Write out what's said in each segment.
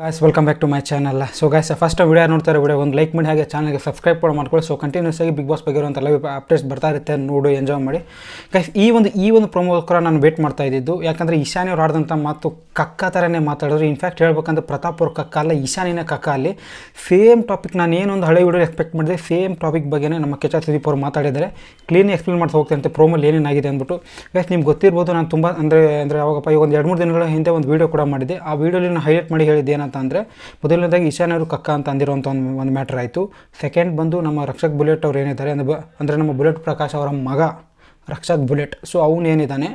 Guys welcome back to my channel so guys first video ನೋಡ್ತಾರೆ video ಒಂದು like ಮಾಡಿ ಹಾಗೆ ಚಾನಲ್ಗೆ ಸಬ್ಸ್ಕ್ರೈಬ್ ಕೂಡ ಮಾಡ್ಕೊಳ್ಳಿ. ಸೊ ಕಂಟಿನ್ಯೂಸ್ ಆಗಿ ಬಿಗ್ ಬಾಸ್ ಬಗ್ಗೆ ಇರುವಂಥ ಲೈವ್ ಅಪ್ಡೇಟ್ಸ್ ಬರ್ತಾ ಇರುತ್ತೆ ನೋಡು ಎಂಜಾಯ್ ಮಾಡಿ. ಗೈಸ್ ಈ ಒಂದು ಈ ಒಂದು ಪ್ರೋಮೋಸ್ಕರ ನಾನು ವೇಟ್ ಮಾಡ್ತಾ ಇದ್ದಿದ್ದು, ಯಾಕಂದರೆ ಈಶಾನಿ ಅವ್ರು ಆಡಿದಂಥ ಮಾತು ಕಕ್ಕ ಥರನೇ ಮಾತಾಡಿದ್ರು. ಇನ್ಫ್ಯಾಕ್ಟ್ ಹೇಳ್ಬೇಕಂದ್ರೆ ಪ್ರತಾಪ್ ಅವ್ರ ಕಕ್ಕ ಅಲ್ಲ ಈಶಾನಿನ ಕಕ್ಕ ಅಲ್ಲಿ. ಸೇಮ್ ಟಾಪಿಕ್ ನಾನು ಏನೊಂದು ಹಳೆ ವಿಡಿಯೋ ಎಕ್ಸ್ಪೆಕ್ಟ್ ಮಾಡಿದೆ ಸೇಮ್ ಟಾಪಿಕ್ ಬಗ್ಗೆನೇ ನಮ್ಮ ಕೆಚ ಸುದೀಪ್ ಅವರು ಮಾತಾಡಿದ್ದಾರೆ. ಕ್ಲೀನ್ ಎಕ್ಸ್ಪ್ಲೇನ್ ಮಾಡ್ತಾ ಹೋಗ್ತಾ ಅಂತ ಪ್ರೋಮಲ್ಲಿ ಏನೇನಾಗಿದೆ ಅಂದ್ಬಿಟ್ಟು. ಗೈಸ್ ನಿಮ್ಗೆ ಗೊತ್ತಿರ್ಬೋದು, ನಾನು ತುಂಬ, ಅಂದರೆ ಅಂದರೆ ಅವಾಗಪ್ಪ ಈಗ ಒಂದು ಎರಡು, ಮೂರು ದಿನಗಳ ಹಿಂದೆ ಒಂದು ವೀಡಿಯೋ ಕೂಡ ಮಾಡಿದೆ ಆ ವೀಡಿಯೋಲಿ ನಾನು ಹೈಲೈಟ್ ಮಾಡಿ ಹೇಳಿದ್ದು ಏನಂತ ಅಂದರೆ ಮೊದಲನೇದಾಗಿ ಈಶಾನ್ಯ ಅವರು ಕಕ್ಕ ಅಂತ ಅಂದಿರುವಂಥ ಒಂದು ಒಂದು ಮ್ಯಾಟ್ರ್ ಆಯಿತು. ಸೆಕೆಂಡ್ ಬಂದು ನಮ್ಮ ರಕ್ಷಕ್ ಬುಲೆಟ್ ಅವ್ರು ಏನಿದ್ದಾರೆ, ಅಂದ್ರೆ ಅಂದರೆ ನಮ್ಮ ಬುಲೆಟ್ ಪ್ರಕಾಶ್ ಅವರ ಮಗ, ರಕ್ಷಕ್ ಬುಲೆಟ್. ಸೊ ಅವನು ಏನಿದ್ದಾನೆ,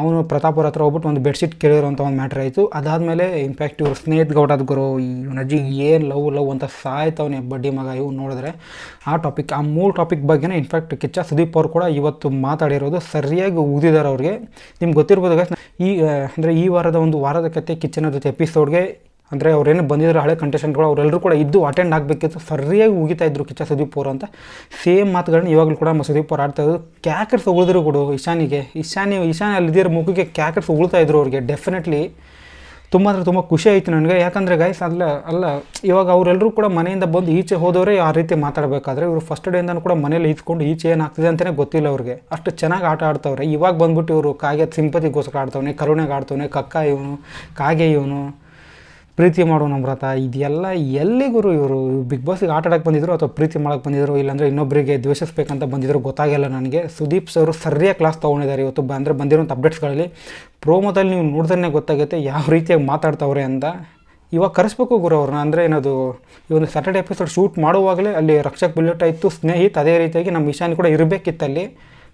ಅವನು ಪ್ರತಾಪ್ ಅವ್ರ ಹತ್ರ ಹೋಗ್ಬಿಟ್ಟು ಒಂದು ಬೆಡ್ಶೀಟ್ ಕೇಳಿರೋಂಥ ಒಂದು ಮ್ಯಾಟ್ರ್ ಆಯಿತು. ಅದಾದಮೇಲೆ ಇನ್ಫ್ಯಾಕ್ಟ್ ಇವರು ಸ್ನೇಹಿತ ಗೌಡದ ಗುರು ಇವನ ಅಜ್ಜಿ ಏನು ಲವ್ ಲವ್ ಅಂತ ಸಾಯ್ತವನೇ ಬಡ್ಡಿ ಮಗ ಇವು ನೋಡಿದ್ರೆ. ಆ ಟಾಪಿಕ್ ಆ ಮೂರು ಟಾಪಿಕ್ ಬಗ್ಗೆನೇ ಇನ್ಫ್ಯಾಕ್ಟ್ ಕಿಚ್ಚ ಸುದೀಪ್ ಅವರು ಕೂಡ ಇವತ್ತು ಮಾತಾಡಿರೋದು ಸರಿಯಾಗಿ ಊದಿದ್ದಾರೆ ಅವ್ರಿಗೆ. ನಿಮ್ಗೆ ಗೊತ್ತಿರ್ಬೋದು ಈ ಅಂದರೆ ಈ ವಾರದ ಒಂದು ವಾರದ ಕತೆ ಕಿಚ್ಚನ ಜೊತೆ ಎಪಿಸೋಡ್ಗೆ ಅಂದರೆ ಅವ್ರೇನು ಬಂದಿದ್ದಾರೆ ಹಳೆ ಕಂಟೆಸ್ಟೆಂಟ್ಗಳು ಅವರೆಲ್ಲರೂ ಕೂಡ ಇದ್ದು ಅಟೆಂಡ್ ಆಗಬೇಕಿತ್ತು, ಸರಿಯಾಗಿ ಉಗಿತಾ ಇದ್ರು ಕಿಚ್ಚ ಸುದೀಪ್ ಅವರು ಅಂತ. ಸೇಮ್ ಮಾತುಗಳನ್ನ ಇವಾಗಲೂ ಕೂಡ ನಮ್ಮ ಸುದೀಪ್ ಅವ್ರು ಆಡ್ತಾ ಇದ್ರು. ಕ್ಯಾಕರ್ಸ್ ಉಳಿದ್ರು ಕೊಡು ಇಶಾನಿಗೆ ಇಶಾನಿ ಇಶಾನಿ ಅಲ್ಲಿದ್ದಿರೋ ಮುಖಕ್ಕೆ ಕ್ಯಾಕರ್ಸ್ ಉಳ್ತಾ ಇದ್ರು ಅವ್ರಿಗೆ ಡೆಫಿನೆಟ್ಲಿ ತುಂಬ ಅಂದರೆ ತುಂಬ ಖುಷಿ ಆಯಿತು ನನಗೆ. ಯಾಕಂದರೆ ಗೈಸ್ ಅಲ್ಲ ಅಲ್ಲ, ಇವಾಗ ಅವರೆಲ್ಲರೂ ಕೂಡ ಮನೆಯಿಂದ ಬಂದು ಈಚೆ ಹೋದವರೇ ಆ ರೀತಿ ಮಾತಾಡಬೇಕಾದ್ರೆ ಇವರು ಫಸ್ಟ್ ಡೇಯಿಂದನೂ ಕೂಡ ಮನೇಲಿ ಇದ್ಕೊಂಡು ಈಚೆ ಏನಾಗ್ತಿದೆ ಅಂತಲೇ ಗೊತ್ತಿಲ್ಲ ಅವ್ರಿಗೆ. ಅಷ್ಟು ಚೆನ್ನಾಗಿ ಆಟ ಆಡ್ತವ್ರೆ. ಇವಾಗ ಬಂದ್ಬಿಟ್ಟು ಇವರು ಕಾಗೆ ಸಿಂಪತಿಗೋಸ್ಕರ ಆಡ್ತವನೆ, ಕರುಣೆಗೆ ಆಡ್ತವನೆ, ಕಕ್ಕ ಇವನು, ಕಾಗೆ ಇವನು. ಪ್ರೀತಿ ಮಾಡೋ ನಮ್ರತ ಇದೆಲ್ಲ ಎಲ್ಲಿ ಗುರು ಇವರು? ಬಿಗ್ ಬಾಸ್ಗೆ ಆಟ ಆಡಕ್ಕೆ ಬಂದಿದ್ರು ಅಥವಾ ಪ್ರೀತಿ ಮಾಡಕ್ಕೆ ಬಂದಿದ್ರು? ಇಲ್ಲಾಂದ್ರೆ ಇನ್ನೊಬ್ಬರಿಗೆ ದ್ವೇಷಿಸ್ಬೇಕಂತ ಬಂದಿದ್ರು ಗೊತ್ತಾಗಿಲ್ಲ ನನಗೆ. ಸುದೀಪ್ ಸರ್ ಸರಿಯಾಗಿ ಕ್ಲಾಸ್ ತೊಗೊಂಡಿದ್ದಾರೆ ಇವತ್ತು. ಅಂದರೆ ಬಂದಿರೋಂಥ ಅಪ್ಡೇಟ್ಸ್ಗಳಲ್ಲಿ ಪ್ರೋಮೋದಲ್ಲಿ ನೀವು ನೋಡ್ದೇ ಗೊತ್ತಾಗುತ್ತೆ ಯಾವ ರೀತಿಯಾಗಿ ಮಾತಾಡ್ತವ್ರೆ ಅಂತ. ಇವಾಗ ಕರೆಸ್ಬೇಕು ಗುರು ಅವ್ರನ್ನ. ಅಂದರೆ ಏನದು, ಈ ಒಂದು ಸ್ಯಾಟರ್ಡೆ ಎಪಿಸೋಡ್ ಶೂಟ್ ಮಾಡುವಾಗಲೇ ಅಲ್ಲಿ ರಕ್ಷಕ್ ಬುಲೆಟ್ ಆಯಿತು. ಸ್ನೇಹಿತ್ ಅದೇ ರೀತಿಯಾಗಿ ನಮ್ಮ ಇಶಾನಿ ಕೂಡ ಇರಬೇಕಿತ್ತಲ್ಲಿ.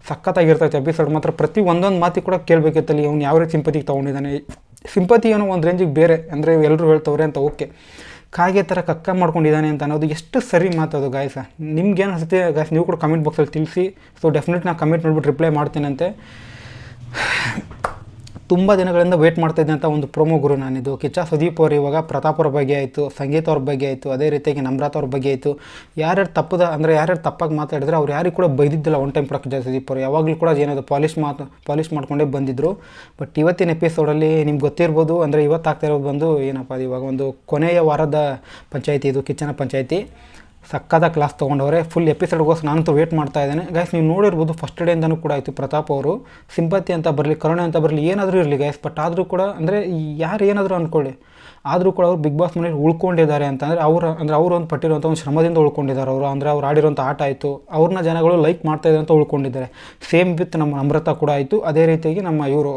ಸಖತ್ತಾಗಿರ್ತೈತೆ ಎಪಿಸೋಡ್ ಮಾತ್ರ. ಪ್ರತಿ ಒಂದೊಂದು ಮಾತಿ ಕೂಡ ಕೇಳಬೇಕಿತ್ತಲ್ಲಿ ಅವ್ನು ಯಾವ ರೀತಿ ಸಿಂಪತಿಗೆ ತೊಗೊಂಡಿದ್ದಾನೆ. ಸಿಂಪತಿ ಏನೋ ಒಂದು ರೇಂಜಿಗೆ ಬೇರೆ, ಅಂದರೆ ಎಲ್ಲರೂ ಹೇಳ್ತವ್ರೆ ಅಂತ ಓಕೆ ಕಾಗೆ ಥರ ಕಕ್ಕ ಮಾಡ್ಕೊಂಡಿದ್ದಾನೆ ಅಂತ ಅನ್ನೋದು ಎಷ್ಟು ಸರಿ ಮಾತದು ಗಾಯಸ ನಿಮ್ಗೇನು ಅನಿಸುತ್ತೆ ಗಾಯ್ಸ್ ನೀವು ಕೂಡ ಕಮೆಂಟ್ ಬಾಕ್ಸಲ್ಲಿ ತಿಳಿಸಿ. ಸೊ ಡೆಫಿನೆಟ್ ನಾನು ಕಮೆಂಟ್ ನೋಡ್ಬಿಟ್ಟು ರಿಪ್ಲೈ ಮಾಡ್ತೀನಂತೆ. ತುಂಬ ದಿನಗಳಿಂದ ವೇಟ್ ಮಾಡ್ತಾ ಇದ್ದಂಥ ಒಂದು ಪ್ರೊಮೋ ಗುರು ನಾನಿದು ಕಿಚ್ಚ ಸುದೀಪ್ ಅವರು ಇವಾಗ ಪ್ರತಾಪ್ ಅವ್ರ ಬಗ್ಗೆ ಆಯಿತು, ಸಂಗೀತ ಅವ್ರ ಬಗ್ಗೆ ಆಯಿತು, ಅದೇ ರೀತಿಯಾಗಿ ನಮ್ರಾತ್ ಅವ್ರ ಬಗ್ಗೆ ಆಯಿತು. ಯಾರ್ಯಾರು ತಪ್ಪದ, ಅಂದರೆ ಯಾರ್ಯಾರು ತಪ್ಪಾಗಿ ಮಾತಾಡಿದ್ರೆ ಅವ್ರು ಯಾರಿಗೂ ಕೂಡ ಬೈದಿದ್ದಿಲ್ಲ ಒನ್ ಟೈಮ್ ಕಿಚ್ಚ ಸುದೀಪ್ ಅವರು. ಯಾವಾಗಲೂ ಕೂಡ ಏನದು ಪಾಲಿಶ್ ಮಾತು ಪಾಲಿಶ್ ಮಾಡ್ಕೊಂಡೇ ಬಂದಿದ್ದರು ಬಟ್ ಇವತ್ತಿನ ಎಪಿಸೋಡಲ್ಲಿ ನಿಮ್ಗೆ ಗೊತ್ತಿರ್ಬೋದು, ಅಂದರೆ ಇವತ್ತು ಆಗ್ತಾ ಇರೋದು ಬಂದು ಏನಪ್ಪ ಇವಾಗ ಒಂದು ಕೊನೆಯ ವಾರದ ಪಂಚಾಯಿತಿ ಇದು, ಕಿಚ್ಚನ ಪಂಚಾಯತಿ. ಸಕ್ಕದ ಕ್ಲಾಸ್ ತೊಗೊಂಡವ್ರೆ ಫುಲ್ ಎಪಿಸೋಡ್ಗೋಸ್ಕರ ನಾನಂತೂ ವೇಟ್ ಮಾಡ್ತಾ ಇದ್ದೇನೆ. ಗೈಸ್ ನೀವು ನೋಡಿರ್ಬೋದು ಫಸ್ಟ್ ಡೇಯಿಂದನೂ ಕೂಡ ಆಯಿತು ಪ್ರತಾಪ್ ಅವರು. ಸಿಂಪತಿ ಅಂತ ಬರಲಿ, ಕರುಣೆ ಅಂತ ಬರಲಿ ಏನಾದರೂ ಇರಲಿ ಗೈಸ್ ಬಟ್ ಆದರೂ ಕೂಡ, ಅಂದರೆ ಯಾರು ಏನಾದರೂ ಅಂದ್ಕೊಳ್ಳಿ ಆದರೂ ಕೂಡ ಅವರು ಬಿಗ್ ಬಾಸ್ ಮನೇಲಿ ಉಳ್ಕೊಂಡಿದ್ದಾರೆ ಅಂತಂದರೆ ಅವ್ರು, ಅಂದರೆ ಅವರು ಒಂದು ಪಟ್ಟಿರುವಂಥ ಒಂದು ಶ್ರಮದಿಂದ ಉಳ್ಕೊಂಡಿದ್ದಾರೆ ಅವರು. ಅಂದರೆ ಅವ್ರು ಆಡಿರೋಂಥ ಆಟ ಆಯಿತು. ಅವ್ರನ್ನ ಜನಗಳು ಲೈಕ್ ಮಾಡ್ತಾ ಇದ್ದಾರೆ ಅಂತ ಉಳ್ಕೊಂಡಿದ್ದಾರೆ. ಸೇಮ್ ವಿತ್ ನಮ್ಮ ನಮ್ರತ ಕೂಡ ಆಯಿತು. ಅದೇ ರೀತಿಯಾಗಿ ನಮ್ಮ ಇವರು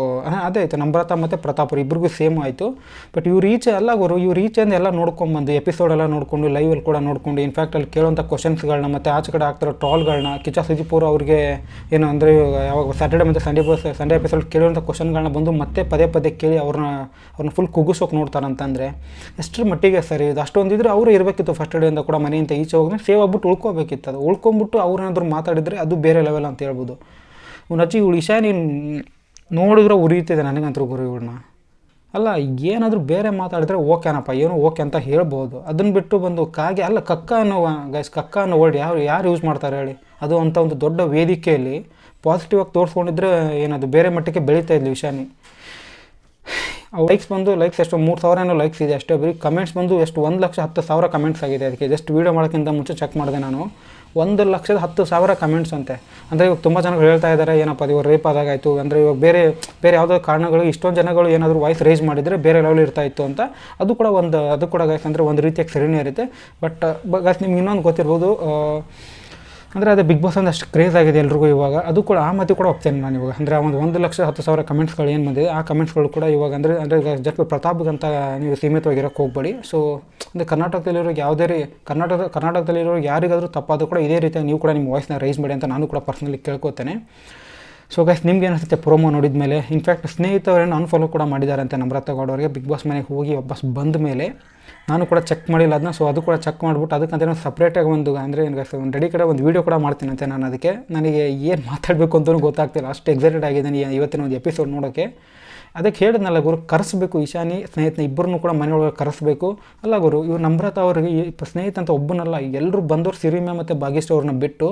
ಅದೇ ಆಯಿತು. ನಮ್ರತ ಮತ್ತು ಪ್ರತಾಪ್ ಅವರು ಇಬ್ಬರಿಗೂ ಸೇಮ್ ಆಯಿತು. ಬಟ್ ಇವ್ರು ಈಚೆ ಎಲ್ಲ ಅವರು ಇವ್ರು ಈಚೆಯಿಂದ ಎಲ್ಲ ನೋಡ್ಕೊಂಬಂದು ಎಪಿಸೋಡ್ ಎಲ್ಲ ನೋಡಿಕೊಂಡು ಲೈವಲ್ಲಿ ಕೂಡ ನೋಡಿಕೊಂಡು ಇನ್ಫ್ಯಾಕ್ಟ್ ಅಲ್ಲಿ ಕೇಳೋಂಥ ಕ್ವಶನ್ಸ್ಗಳನ್ನ ಮತ್ತು ಆಚೆ ಕಡೆ ಆಗ್ತಿರೋ ಟ್ರಾಲ್ಗಳನ್ನ ಕಿಚ್ಚ ಸುಜಿಪುರ್ ಅವರು ಅವ್ರಿಗೆ ಏನು ಅಂದರೆ ಯಾವಾಗ ಸ್ಯಾಟರ್ಡೆ ಮತ್ತು ಸಂಡೇ ಸಂಡೇ ಎಪಿಸೋಡ್ ಕೇಳುವಂಥ ಕ್ವಶನ್ಗಳನ್ನ ಬಂದು ಮತ್ತೆ ಪದೇ ಪದೇ ಕೇಳಿ ಅವ್ರನ್ನ ಅವ್ರನ್ನ ಫುಲ್ ಕುಗ್ಗಿಸೋಕೆ ನೋಡ್ತಾರಂತಂದರೆ ಎಷ್ಟರ ಮಟ್ಟಿಗೆ ಸರಿ ಇದು? ಅಷ್ಟೊಂದಿದ್ರೆ ಅವರು ಇರಬೇಕಿತ್ತು ಫಸ್ಟ್ ಡೇಯಿಂದ ಕೂಡ ಮನೆಯಿಂದ ಈಚೆ ಹೋಗಿ ಸೇವ್ ಆಗ್ಬಿಟ್ಟು ಉಳ್ಕೋಬೇಕಿತ್ತು ಅದು. ಉಳ್ಕೊಂಬಿಟ್ಟು ಅವ್ರೇನಾದ್ರು ಮಾತಾಡಿದರೆ ಅದು ಬೇರೆ ಲೆವೆಲ್ ಅಂತ ಹೇಳ್ಬೋದು. ಇವ್ನ ಅಜ್ಜಿ, ಇವಳು ಇಶಾನಿ ನೋಡಿದ್ರೆ ಉರಿಯುತ್ತಿದೆ ನನಗಂತೂ ಗುರು ಇವ್ಳನ್ನ. ಅಲ್ಲ, ಏನಾದರೂ ಬೇರೆ ಮಾತಾಡಿದ್ರೆ ಓಕೆನಪ್ಪ ಏನೋ ಓಕೆ ಅಂತ ಹೇಳ್ಬೋದು. ಅದನ್ನು ಬಿಟ್ಟು ಬಂದು ಕಾಗೆ, ಅಲ್ಲ, ಕಕ್ಕ ಅನ್ನೋ ಗೈಸ್ ಕಕ್ಕ ಅನ್ನೋ ವರ್ಡ್ ಯಾರು ಯಾರು ಯೂಸ್ ಮಾಡ್ತಾರೆ ಹೇಳಿ? ಅದು ಅಂತ ಒಂದು ದೊಡ್ಡ ವೇದಿಕೆಯಲ್ಲಿ ಪಾಸಿಟಿವ್ ಆಗಿ ತೋರಿಸ್ಕೊಂಡಿದ್ರೆ ಏನದು, ಬೇರೆ ಮಟ್ಟಕ್ಕೆ ಬೆಳೀತಾ ಇದ್ಲು ವಿಷಾನಿ ಲೈಕ್ಸ್ ಬಂದು ಲೈಕ್ಸ್ ಎಷ್ಟು, ಮೂರು ಸಾವಿರ ಏನೋ ಲೈಕ್ಸ್ ಇದೆ ಅಷ್ಟೇ. ಬರೀ ಕಮೆಂಟ್ಸ್ ಬಂದು ಎಷ್ಟು ಒಂದು ಲಕ್ಷ ಹತ್ತು ಸಾವಿರ ಕಮೆಂಟ್ಸ್ ಆಗಿದೆ. ಅದಕ್ಕೆ ಜಸ್ಟ್ ವೀಡಿಯೋ ಮಾಡೋಕ್ಕಿಂತ ಮುಂಚೆ ಚೆಕ್ ಮಾಡಿದೆ ನಾನು. ಒಂದು ಲಕ್ಷದ ಹತ್ತು ಸಾವಿರ ಕಮೆಂಟ್ಸ್ ಅಂತೆ. ಅಂದರೆ ಇವಾಗ ತುಂಬ ಜನಗಳು ಹೇಳ್ತಾ ಇದ್ದಾರೆ, ಏನಪ್ಪ ಇವಾಗ ರೇಪ್ ಆದಾಗಾಯಿತು. ಅಂದರೆ ಇವಾಗ ಬೇರೆ ಬೇರೆ ಯಾವುದೋ ಕಾರಣಗಳು ಇಷ್ಟೊಂದು ಜನಗಳು ಏನಾದರೂ ವಾಯ್ಸ್ ರೇಸ್ ಮಾಡಿದರೆ ಬೇರೆ ಲೆವೆಲ್ ಇರ್ತಾ ಇತ್ತು ಅಂತ. ಅದು ಕೂಡ ಒಂದು, ಅದು ಕೂಡ ಗೈಸ್ ಅಂದರೆ ಒಂದು ರೀತಿಯಾಗಿ ಸರಿನೇ ಇರುತ್ತೆ. ಬಟ್ ಗಾಯಸ್ ನಿಮ್ಗೆ ಇನ್ನೊಂದು ಗೊತ್ತಿರ್ಬೋದು ಅಂದರೆ ಅದೇ ಬಿಗ್ ಬಾಸ್ ಅಷ್ಟು ಕ್ರೇಜ್ ಆಗಿದೆ ಎಲ್ರಿಗೂ ಇವಾಗ. ಅದು ಕೂಡ ಆ ಮಾತು ಕೂಡ ಹೋಗ್ತೇನೆ ನಾನು ಇವಾಗ. ಅಂದರೆ ಒಂದು ಒಂದು ಲಕ್ಷ ಹತ್ತು ಸಾವಿರ ಕಮೆಂಟ್ಸ್ಗಳು ಏನು ಬಂದಿದೆ, ಆ ಕಮೆಂಟ್ಸ್ಗಳು ಕೂಡ ಇವಾಗ ಅಂದರೆ ಅಂದರೆ ಜಸ್ಟ್ ಪ್ರತಾಪ್ಗಂತ ನೀವು ಸೀಮಿತವಾಗಿರೋಕ್ಕೆ ಹೋಗ್ಬೇಡಿ. ಸೊ ಅಂದರೆ ಕರ್ನಾಟಕದಲ್ಲಿರೋರಿಗೆ ಯಾವುದೇ ರೀ ಕರ್ನಾಟಕ ಕರ್ನಾಟಕದಲ್ಲಿರೋರಿಗೆ ಯಾರಿಗಾದರೂ ತಪ್ಪಾದರೂ ಕೂಡ ಇದೇ ರೀತಿಯಾಗಿ ನೀವು ಕೂಡ ನಿಮ್ಮ ವಾಯ್ಸ್ನ ರೈಸ್ ಮಾಡಿ ಅಂತ ನಾನು ಕೂಡ ಪರ್ಸ್ನಲಿ ಕೇಳ್ಕೊತೇನೆ. ಸೊ ಗೈಸ್ ನಿಮ್ಗೆ ಅನಿಸುತ್ತೆ ಪ್ರೋಮೋ ನೋಡಿದ ಮೇಲೆ ಇನ್ಫ್ಯಾಕ್ಟ್ ಸ್ನೇಹಿತರೇನು ಅನ್ಫಾಲೋ ಕೂಡ ಮಾಡಿದ್ದಾರೆ ಅಂತ ನಮ್ರತ ಗೌಡ ಅವರಿಗೆ ಬಿಗ್ ಬಾಸ್ ಮನೆಗೆ ಹೋಗಿ ವಾಪಸ್ ಬಂದ ಮೇಲೆ ನಾನು ಕೂಡ ಚೆಕ್ ಮಾಡಿಲ್ಲ ಅದನ್ನ ಸೊ ಅದು ಕೂಡ ಚೆಕ್ ಮಾಡಿಬಿಟ್ಟು ಅದಕ್ಕಂತ ನಾನು ಸಪ್ರೇಟಾಗಿ ಒಂದು ಅಂದರೆ ಏನು ಒಂದು ರೆಡಿ ಕಡೆ ಒಂದು ವೀಡಿಯೋ ಕೂಡ ಮಾಡ್ತೀನಂತೆ ನಾನು ಅದಕ್ಕೆ. ನನಗೆ ಏನು ಮಾತಾಡಬೇಕು ಅಂತಲೂ ಗೊತ್ತಾಗ್ತಿಲ್ಲ. ಅಷ್ಟು ಎಕ್ಸೈಟೆಡ್ ಆಗಿದ್ದೀನಿ ಇವತ್ತಿನ ಒಂದು ಎಪಿಸೋಡ್ ನೋಡೋಕ್ಕೆ ಅದಕ್ಕೆ ಹೇಳಿದ್ನಲ್ಲ ಗುರು, ಕರೆಸ್ಬೇಕು ಈಶಾನಿ, ಸ್ನೇಹಿತನ ಇಬ್ಬರನ್ನೂ ಕೂಡ ಮನೆಯೊಳಗೆ ಕರೆಸ್ಬೇಕು. ಅಲ್ಲ ಗುರು, ಇವ್ರು ನಮ್ರತ ಅವರಿಗೆ ಸ್ನೇಹಿತ ಅಂತ ಒಬ್ಬನಲ್ಲ, ಎಲ್ಲರೂ ಬಂದವರು ಸಿರಿಮೆ ಮತ್ತು ಭಾಗ್ಯಶ್ರೀ ಅವ್ರನ್ನ ಬಿಟ್ಟು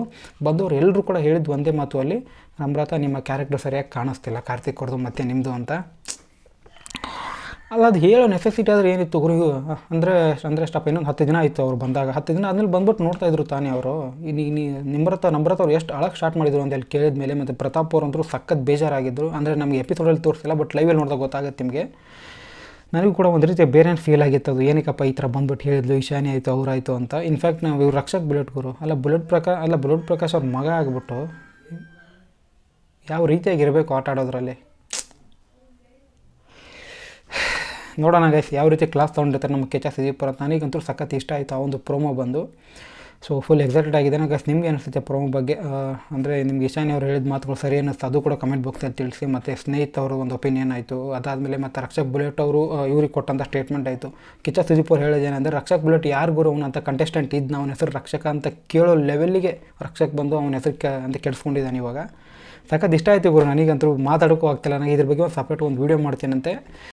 ಬಂದವರು ಎಲ್ಲರೂ ಕೂಡ ಹೇಳಿದ್ದು ಒಂದೇ ಮಾತು ಅಲ್ಲಿ, ನಮ್ರತ ನಿಮ್ಮ ಕ್ಯಾರೆಕ್ಟರ್ ಸರಿಯಾಗಿ ಕಾಣಿಸ್ತಿಲ್ಲ, ಕಾರ್ತಿಕ್ ಅವ್ರದ್ದು ಮತ್ತು ನಿಮ್ಮದು ಅಂತ. ಅಲ್ಲ, ಅದು ಹೇಳೋ ನೆಸೆಸಿಟಿ ಆದರೆ ಏನಿತ್ತು ಗುರು ಅಂದರೆ ಅಂದರೆ ಸ್ಟಾಪ್ ಇನ್ನೊಂದು ಹತ್ತು ದಿನ ಆಯಿತು ಅವ್ರು ಬಂದಾಗ. ಹತ್ತು ದಿನ ಆದಮೇಲೆ ಬಂದ್ಬಿಟ್ಟು ನೋಡ್ತಾ ಇದ್ರು ತಾನೇ ಅವರು. ಇನ್ನು ನಿಮ್ರತ ನಮ್ರತ ಅವ್ರು ಎಷ್ಟು ಅಳಕ್ಕೆ ಸ್ಟಾರ್ಟ್ ಮಾಡಿದ್ರು ಅಂತ ಹೇಳಿ ಕೇಳಿದ ಮೇಲೆ ಮತ್ತು ಪ್ರತಾಪ್ ಅವ್ರು ಅಂತೂ ಸಖತ್ ಬೇಜಾರಾಗಿದ್ದರು ಅಂದರೆ ನಮಗೆ ಎಪಿಸೋಡಲ್ಲಿ ತೋರಿಸಿಲ್ಲ ಬಟ್ ಲೈವಲ್ಲಿ ನೋಡಿದಾಗ ಗೊತ್ತಾಗುತ್ತೆ ನಿಮಗೆ. ನನಗೂ ಕೂಡ ಒಂದು ರೀತಿ ಬೇರೆ ಫೀಲ್ ಆಗಿತ್ತು ಅದು. ಏನಕ್ಕಪ್ಪ ಈ ಥರ ಬಂದ್ಬಿಟ್ಟು ಹೇಳಿದ್ಲು ಈಶಾನಿ ಆಯಿತು, ಅವರಾಯಿತು ಅಂತ. ಇನ್ಫ್ಯಾಕ್ಟ್ ನಾವು ಇವ್ರು ರಕ್ಷಕ್ ಬುಲೆಟ್ ಗುರು. ಅಲ್ಲ, ಬುಲೆಟ್ ಪ್ರಕಾ, ಅಲ್ಲ, ಬುಲೆಟ್ ಪ್ರಕಾಶ್ ಅವ್ರ ಮಗ ಆಗಿಬಿಟ್ಟು, ಯಾವ ರೀತಿಯಾಗಿರಬೇಕು ಆಟ ಆಡೋದ್ರಲ್ಲಿ? ನೋಡೋಣ ಗೈಸ್ ಯಾವ ರೀತಿ ಕ್ಲಾಸ್ ತೊಗೊಂಡಿರ್ತಾರೆ ನಮ್ಮ ಕೆಚ ಸುದೀಪುರ ನನಗಂತೂ ಸಖತ್ ಇಷ್ಟ ಆಯಿತು, ಆ ಒಂದು ಪ್ರೋಮೋ ಬಂದು. ಸೊ ಫುಲ್ ಎಕ್ಸೈಟೆಡ್ ಆಗಿದ್ದೇನೆ ಗೈಸ್ ನಿಮ್ಗೆ ಅನಿಸುತ್ತೆ ಪ್ರೋಮೋ ಬಗ್ಗೆ? ಅಂದರೆ ನಿಮ್ಗೆ ಇಶಾನಿ ಅವ್ರು ಹೇಳಿದ ಮಾತುಗಳು ಸರಿ ಅನ್ನಿಸ್ತು. ಅದು ಕೂಡ ಕಮೆಂಟ್ ಬಾಕ್ಸಲ್ಲಿ ತಿಳಿಸಿ, ಮತ್ತು ಸ್ನೇಹಿತ ಅವರು ಒಂದು ಒಪಿನಿಯನ್ ಆಯಿತು. ಅದಾದಮೇಲೆ ಮತ್ತು ರಕ್ಷಕ್ ಬುಲೆಟ್ ಅವರು ಇವ್ರಿಗೆ ಕೊಟ್ಟಂಥ ಸ್ಟೇಟ್ಮೆಂಟ್ ಆಯಿತು. ಕಿಚ್ಚ ಸುದೀಪ್ ಅವ್ರು ಹೇಳಿದೇನೆಂದರೆ ರಕ್ಷಕ್ ಬುಲೆಟ್ ಯಾರು ಗುರು? ಅವನು ಅಂತ ಕಂಟೆಸ್ಟೆಂಟ್ ಇದ್ನ ಅವನ ಹೆಸರು ರಕ್ಷಕ ಅಂತ ಕೇಳೋ ಲೆವೆಲ್ಲಿಗೆ ರಕ್ಷಕ್ ಬಂದು ಅವನ ಹೆಸರು ಕೆ, ಅಂತ ಕೆಡಿಸ್ಕೊಂಡಿದ್ದಾನೆ ಇವಾಗ. ಸಖತ್ ಇಷ್ಟ ಆಯಿತು ಗುರು, ನನಗಂತೂ ಮಾತಾಡೋಕ್ಕೂ ಆಗ್ತಿಲ್ಲ. ನನಗೆ ಇದ್ರ ಬಗ್ಗೆ ಒಂದು ಸಪ್ರೇಟ್ ಒಂದು ವೀಡಿಯೋ ಮಾಡ್ತೀನಂತೆ.